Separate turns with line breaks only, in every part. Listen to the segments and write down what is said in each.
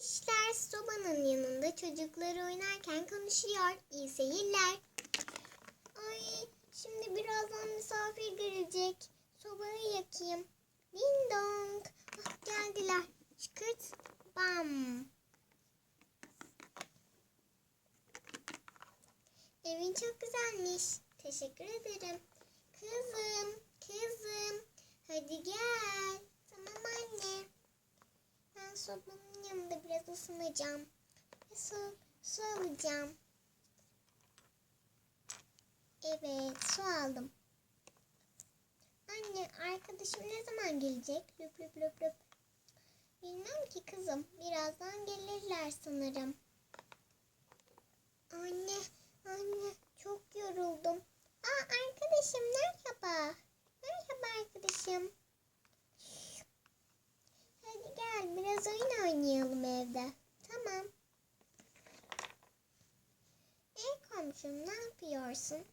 İşler sobanın yanında çocuklar oynarken konuşuyor. İyi seyirler. Ay şimdi birazdan misafir gelecek. Sobayı yakayım. Ding dong. Ah, geldiler. Çıkırt. Bam. Evin çok güzelmiş. Teşekkür ederim. Kızım, kızım. Hadi gel. Tamam anne. Sobanın yanında biraz ısınacağım. Ve su, su alacağım. Evet, su aldım. Anne, arkadaşım ne zaman gelecek? Lüp lüp lüp lüp. Bilmem ki kızım. Birazdan gelirler sanırım. Anne çok yoruldum. Aa arkadaşım merhaba. Merhaba arkadaşım. Hadi gel biraz oyun oynayalım evde. Tamam. Komşum ne yapıyorsun?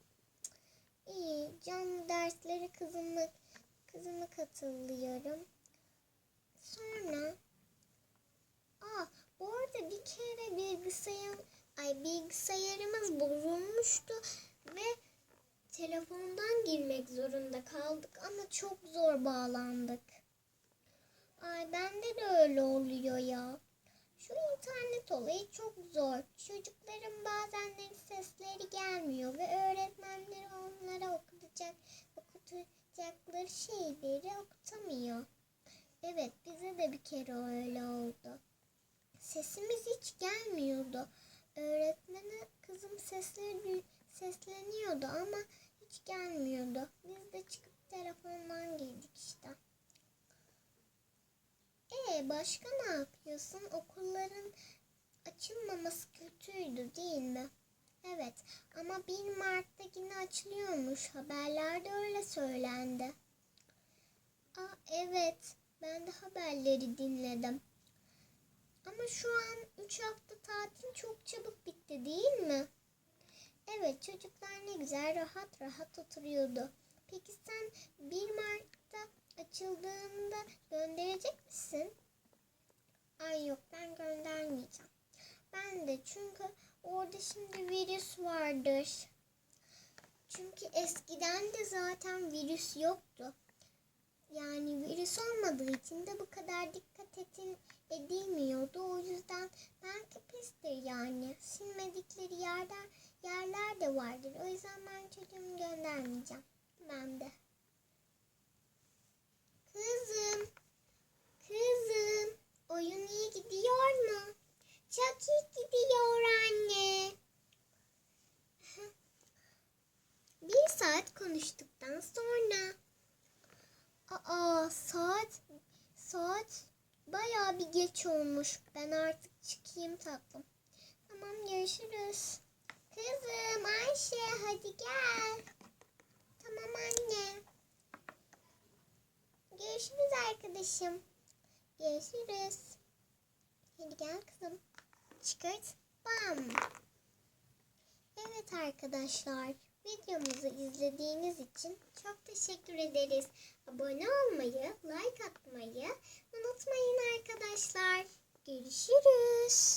İyi canlı derslere kızımla kızımla katılıyorum. Sonra Aa bu arada bir kere bilgisayar ay bilgisayarımız bozulmuştu ve telefondan girmek zorunda kaldık ama çok zor bağlandık. Ay bende de öyle oluyor ya. Şu internet olayı çok zor. Çocukların bazenleri sesleri gelmiyor ve öğretmenleri onlara okutacak okutacakları şeyleri okutamıyor. Evet bize de bir kere öyle oldu. Sesimiz hiç gelmiyordu. Öğretmene kızım sesleri sesleniyordu ama hiç gelmiyordu. Biz de çıkıp telefondan girdik işte. Ee başka ne yapıyorsun? Okulların açılmaması kötüydü değil mi? Evet ama 1 Mart'ta yine açılıyormuş. Haberlerde öyle söylendi. Aa evet ben de haberleri dinledim. Ama şu an 3 hafta tatil çok çabuk bitti değil mi? Evet çocuklar ne güzel rahat rahat oturuyordu. Peki sen 1 Mart'ta açıldığında gönderecek misin? Ay yok ben göndermeyeceğim. Ben de çünkü orada şimdi virüs vardır. Çünkü eskiden de zaten virüs yoktu. Yani virüs olmadığı için de bu kadar dikkat edin, edilmiyordu. O yüzden belki pistir yani. Silmedikleri yerler, yerler de vardır. O yüzden ben çocuğumu göndermeyeceğim. Ben de. Kızım. Kızım. Oyun iyi gidiyor mu? Çok iyi gidiyor anne. Bir saat konuştuktan sonra Aa saat saat bayağı bir geç olmuş. Ben artık çıkayım tatlım. Tamam görüşürüz. Kızım Ayşe hadi gel. Tamam anne. Görüşürüz arkadaşım. Görüşürüz. Hadi gel kızım. Çıkart. Bam. Evet arkadaşlar. Videomuzu izlediğiniz için çok teşekkür ederiz. Abone olmayı, like atmayı unutmayın arkadaşlar. Görüşürüz.